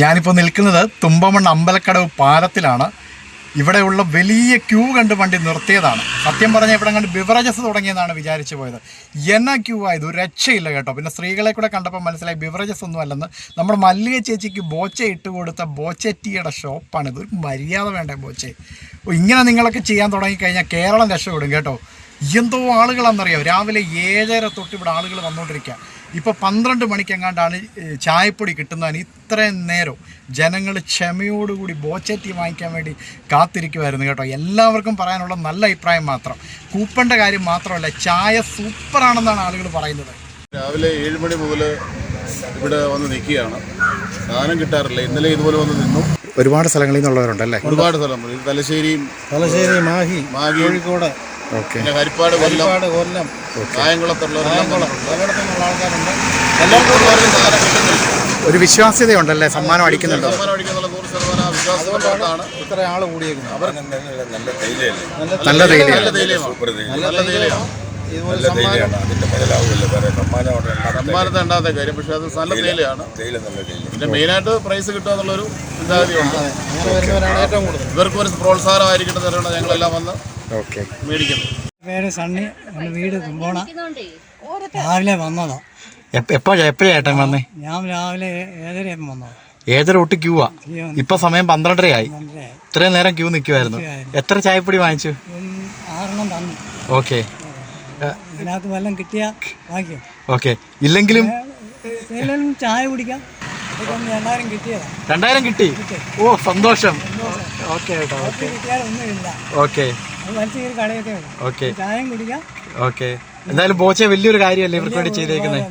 ഞാനിപ്പോൾ നിൽക്കുന്നത് തുമ്പമണ്ണ അമ്പലക്കടവ് പാലത്തിലാണ്. ഇവിടെയുള്ള വലിയ ക്യൂ കണ്ട് വണ്ടി നിർത്തിയതാണ്. സത്യം പറഞ്ഞാൽ ഇവിടെ കണ്ട് ബിവറേജസ് തുടങ്ങിയെന്നാണ് വിചാരിച്ചു പോയത്. എന്നാ ക്യൂ ആയത് ഒരു രക്ഷയില്ല കേട്ടോ. പിന്നെ സ്ത്രീകളെ കൂടെ കണ്ടപ്പോൾ മനസ്സിലായി ബിവറേജസ് ഒന്നും അല്ലെന്ന്. നമ്മുടെ മല്ലിക ചേച്ചിക്ക് ബോച്ച ഇട്ട് കൊടുത്ത ബോച്ചറ്റിയുടെ ഇത് ഒരു മര്യാദ വേണ്ട ബോച്ചെ? ഇങ്ങനെ നിങ്ങളൊക്കെ ചെയ്യാൻ തുടങ്ങിക്കഴിഞ്ഞാൽ കേരളം രക്ഷപ്പെടും കേട്ടോ. എന്തോ ആളുകളാണെന്നറിയാം? രാവിലെ ഏഴര തൊട്ട് ഇവിടെ ആളുകൾ വന്നുകൊണ്ടിരിക്കുക ഇപ്പോൾ പന്ത്രണ്ട് മണിക്കെങ്ങാണ്ടാണ് ചായപ്പൊടി കിട്ടുന്നതിന് ഇത്രയും നേരം. ജനങ്ങൾ ക്ഷമയോടുകൂടി ബോച്ചറ്റി വാങ്ങിക്കാൻ വേണ്ടി കാത്തിരിക്കുമായിരുന്നു കേട്ടോ. എല്ലാവർക്കും പറയാനുള്ള നല്ല അഭിപ്രായം മാത്രം. കൂപ്പണ്ട കാര്യം മാത്രമല്ല ചായ സൂപ്പറാണെന്നാണ് ആളുകൾ പറയുന്നത്. രാവിലെ ഏഴ് മണി മുതൽ ഇവിടെ വന്ന് നിൽക്കുകയാണ്. സാധനം കിട്ടാറില്ല. ഇന്നലെ ഇതുപോലെ വന്ന് നിന്നു. ഒരുപാട് സ്ഥലങ്ങളിൽ നിന്നുള്ളവരുണ്ടല്ലേ? ഒരുപാട് സ്ഥലം. തലശ്ശേരി തലശ്ശേരിയും തലശ്ശേരി മാഹി മാഹി കോഴിക്കോട്. പിന്നെ ഹരിപ്പാട് കൊല്ലം. കൊല്ലം. ആൾക്കാരുണ്ട്. എല്ലാവർക്കും ഉള്ളവർക്ക് സാധനം കിട്ടുന്നില്ല ഒരു വിശ്വാസ്യതയുണ്ടല്ലേ? സമ്മാനം അടിക്കുന്നുണ്ടോ? നല്ല സമ്മാനത്തെ ഉണ്ടാകാത്ത കാര്യം പക്ഷെ അത് നല്ല തേയിലയാണ്. പിന്നെ മെയിനായിട്ട് പ്രൈസ് കിട്ടുക എന്നുള്ളൊരു ചിന്താഗതിയുണ്ട് അങ്ങനെ വരുന്നവരാണ് ഏറ്റവും കൂടുതൽ. ഇവർക്ക് ഒരു പ്രോത്സാഹനമായിരിക്കട്ടെ തരണം ഞങ്ങളെല്ലാം വന്ന് ഓക്കെ. മേടിക്കുന്നത് പേര് സണ്ണി എന്റെ വീട് കുമ്പോണ രാവിലെ വന്നതാ. എപ്പോഴാ എപ്പോഴാ ഏട്ടൻ വന്നേ? ഞാൻ രാവിലെ ഏ- ഏഴരയാകുമ്പോൾ വന്നതാ. ഏതൊരു ഒട്ട് ക്യൂ ആ. ഇപ്പൊ സമയം പന്ത്രണ്ടരയായി. ഇത്രയും നേരം ക്യൂ നിൽക്കുമായിരുന്നു എത്ര ചായപ്പൊടി വാങ്ങിച്ചു? ആറെണ്ണം തന്നു. ഓക്കെ. ഇതിനകത്ത് വല്ലതും കിട്ടിയാ വാങ്ങിക്കും. ഓക്കെ. ഇല്ലെങ്കിലും എല്ലാവരും ചായ കുടിക്കാം. രണ്ടായിരം കിട്ടിയതാ. രണ്ടായിരം കിട്ടി? ഓ സന്തോഷം. ഓക്കെ കിട്ടിയാൽ ഒന്നുമില്ല. ഓക്കെ. അത് വലിച്ചു കയറി കടയൊക്കെ ഉള്ളു ഓക്കെ. ചായയും കുടിക്കാം. ഓക്കെ. എന്തായാലും ബോച്ചെ വലിയൊരു കാര്യമല്ലേ ഇവർക്ക് വേണ്ടി ചെയ്തേക്കുന്നത്.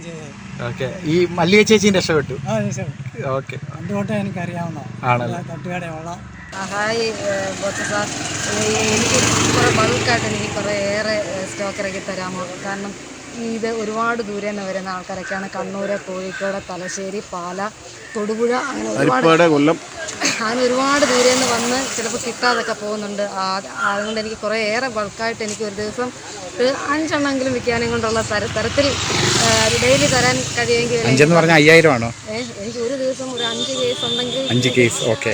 ഓക്കെ. ഈ മല്ലിക ചേച്ചിയും രക്ഷപ്പെട്ടു? ഓക്കെ. പണ്ട് തൊട്ടേ എനിക്കറിയാവുന്ന ആണല്ലേ? തട്ടുകടയുള്ള ഹായ് ബോച്ച സാർ. എനിക്ക് കുറേ ബൾക്കായിട്ട് എനിക്ക് കുറേ ഏറെ സ്റ്റോക്ക് ഇറക്കി തരാമോ? കാരണം ഇത് ഒരുപാട് ദൂരെ നിന്ന് വരുന്ന ആൾക്കാരൊക്കെയാണ് കണ്ണൂർ കോഴിക്കോട് തലശ്ശേരി പാല തൊടുപുഴ അങ്ങനെ ഒരുപാട് കൊല്ലം. അങ്ങനെ ഒരുപാട് ദൂരെ നിന്ന് വന്ന് ചിലപ്പോൾ കിട്ടാതൊക്കെ പോകുന്നുണ്ട്. അതുകൊണ്ട് എനിക്ക് കുറേ ഏറെ ബൾക്കായിട്ട് എനിക്ക് ഒരു ദിവസം ഒരു അഞ്ചെണ്ണമെങ്കിലും വിൽക്കാനും കൊണ്ടുള്ള തര തരത്തിൽ ഡെയിലി തരാൻ കഴിയുമെങ്കിൽ അഞ്ചെന്ന് പറഞ്ഞാൽ അയ്യായിരം ആണോ? എനിക്ക് ഒരു ദിവസം ഒരു അഞ്ച് കേസ് ഉണ്ടെങ്കിൽ അഞ്ച് കേസ് ഓക്കെ.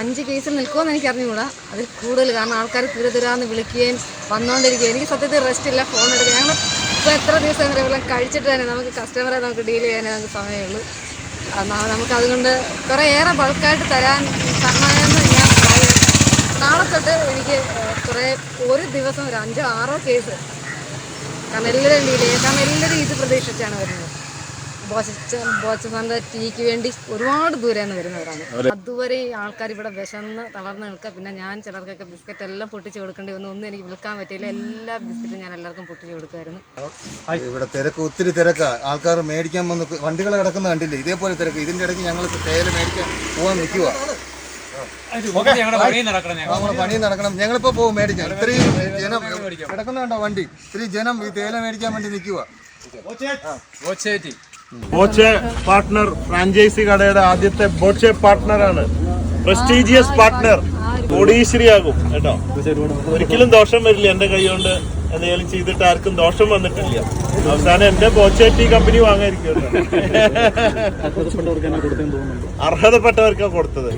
അഞ്ച് കേസിൽ നിൽക്കുമെന്ന് എനിക്ക് അറിഞ്ഞുകൂടാ അതിൽ കൂടുതൽ കാരണം ആൾക്കാർ തിരുതിരാന്ന് വിളിക്കുകയും വന്നുകൊണ്ടിരിക്കുകയും എനിക്ക് സത്യത്തിൽ റെസ്റ്റ് ഇല്ല ഫോൺ എടുക്കുക ഞങ്ങൾ ഇപ്പോൾ എത്ര ദിവസം വരെ കഴിച്ചിട്ട് തന്നെ നമുക്ക് കസ്റ്റമറെ നമുക്ക് ഡീൽ ചെയ്യാനേ നമുക്ക് സമയമുള്ളൂ. നമുക്ക് അതുകൊണ്ട് കുറേ ഏറെ ബൾക്കായിട്ട് തരാൻ തരണമെന്ന് ഞാൻ പറയുന്നത് നാളെ തൊട്ട് എനിക്ക് കുറേ ഒരു ദിവസം ഒരു അഞ്ചോ ആറോ കേസ് കാരണം എല്ലാവരും ഡീൽ ചെയ്യാം കാരണം എല്ലാവരും ഇത് പ്രതീക്ഷിച്ചാണ് വരുന്നത്. ബോച്ചസാറിന്റെ ടീക്ക് വേണ്ടി ഒരുപാട് ദൂരെ നിന്ന് വരുന്നവരാണ് അതുവരെ ഈ ആൾക്കാർ ഇവിടെ വിശന്ന് തളർന്ന് നിൽക്കുക. പിന്നെ ഞാൻ ചിലർക്കൊക്കെ ബിസ്ക്കറ്റ് എല്ലാം പൊട്ടിച്ച് കൊടുക്കേണ്ടി വന്നു. ഒന്നും എനിക്ക് വിൽക്കാൻ പറ്റിയില്ല. എല്ലാ ബിസ്ക്കറ്റും ഞാൻ എല്ലാവർക്കും പൊട്ടിച്ച് കൊടുക്കുമായിരുന്നു. ഇവിടെ തിരക്ക് ഒത്തിരി തിരക്കാ. ആൾക്കാർ മേടിക്കാൻ വന്ന് വണ്ടികൾ കിടക്കുന്ന കണ്ടില്ലേ? ഇതേപോലെ തിരക്ക്. ഇതിന്റെ ഇടയ്ക്ക് ഞങ്ങൾ തേല മേടിക്കാൻ പോകാൻ നിൽക്കുക പണി നടക്കണം ഞങ്ങളിപ്പോ പോകും മേടിക്കാം ഇത്രയും ജനം കിടക്കുന്ന കണ്ടോ വണ്ടി? ഇത്രയും ജനം ഈ തേയില മേടിക്കാൻ വേണ്ടി നിൽക്കുക ബോച്ചെ പാർട്ട്ണർ ഫ്രാഞ്ചൈസി കടയുടെ ആദ്യത്തെ ബോച്ചെ പാർട്ട്ണറാണ്. പ്രസ്റ്റീജിയസ് പാർട്ട്ണർ കോടീശ്വരിയാകും കേട്ടോ. ഒരിക്കലും ദോഷം വരില്ല എന്റെ കൈ കൊണ്ട് എന്തെങ്കിലും ചെയ്തിട്ട് ആർക്കും ദോഷം വന്നിട്ടില്ല. അവസാനം എന്റെ ബോച്ചെ ടീ കമ്പനി വാങ്ങായിരിക്കും കേട്ടോ. അർഹതപ്പെട്ടവർക്കാ കൊടുത്തത്.